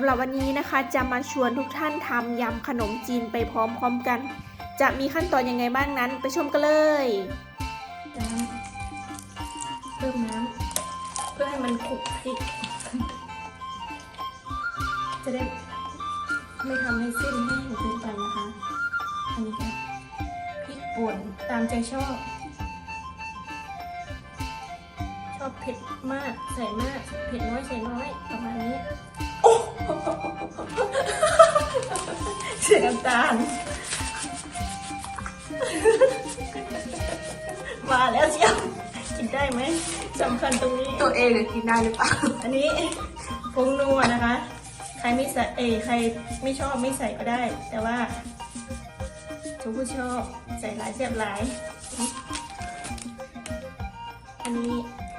ำหรับวันนี้นะคะจะมาชวนทุกท่านทำยำขนมจีนไปพร้อมๆกัน จะมีขั้นตอนยังไงบ้างนั้น ไปชมกันเลยเพิ่มน้ำเพื่อให้มันคลุกคลิก จะได้ไม่ทำให้เส้นแห้งเกินไปนะคะ อันนี้ก็พริกป่นตามใจชอบ ชอบเผ็ดมากใส่มาก เผ็ดน้อยใส่น้อยประมาณนี้ โอ้เสียน้ำตาล มาแล้วเชียวกินได้ไหมสำคัญตรงนี้ ตัวเองเนี่ยกินได้หรือเปล่า อันนี้ผงนัวนะคะ ใครไม่ใส่เอยใครไม่ชอบไม่ใส่ก็ได้ แต่ว่าทุกผู้ชอบใส่หลายเสียบหลาย อันนี้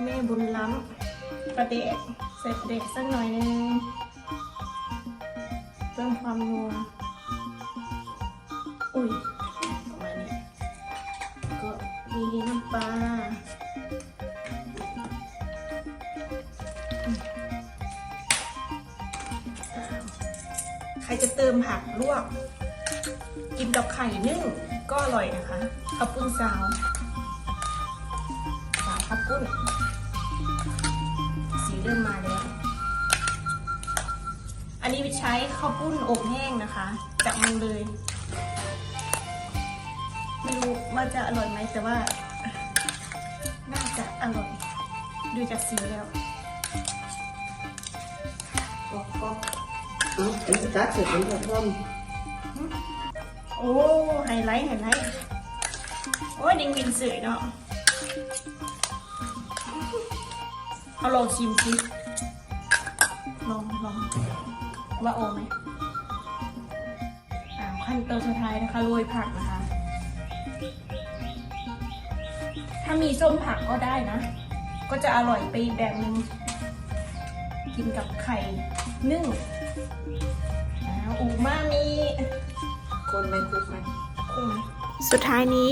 แม่บุญล้ำประเดกใส่ประเดกสักหน่อยนึง เพิ่มความนัวอุ้ยประมาณนี้ก็มีน้ำปลาใครจะเติมผักลวก กินกับไข่นึ่งก็อร่อยนะคะข้าวปุ้นซาวสาวข้าวปุ้น สีเริ่มมาแล้วอั นนี้ใช้ข้าวปุ้นอบแห้งนะคะจากมือเลย ไม่รู้ว่าจะอร่อยไหมแต่ว่า น่าจะอร่อย ดูจากสีแล้วก็ก็เอาเป็นสตาร์ทเสร็จแล้วก็เพิ่มโอ้ไฮไลท์ไฮไลท์โอ้ยดิงวินสวยเนาะเอาลองชิมสิลองลอง ว่าโอไหมอ่าขั้นตอนสุดท้ายนะคะโรยผักนะคะ ถ้ามีส้มผักก็ได้นะ ก็จะอร่อยไปอีกแบบนึง กินกับไข่นึ่งอ้าวอูมามีคนไหมคลุกไหมคุ้มสุดท้ายนี้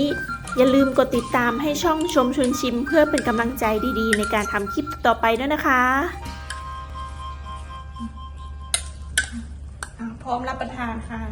อย่าลืมกดติดตามให้ช่องชมชวนชิม เพื่อเป็นกำลังใจดีๆ ในการทำคลิปต่อไปด้วยนะคะอะ พร้อมรับประทานค่ะ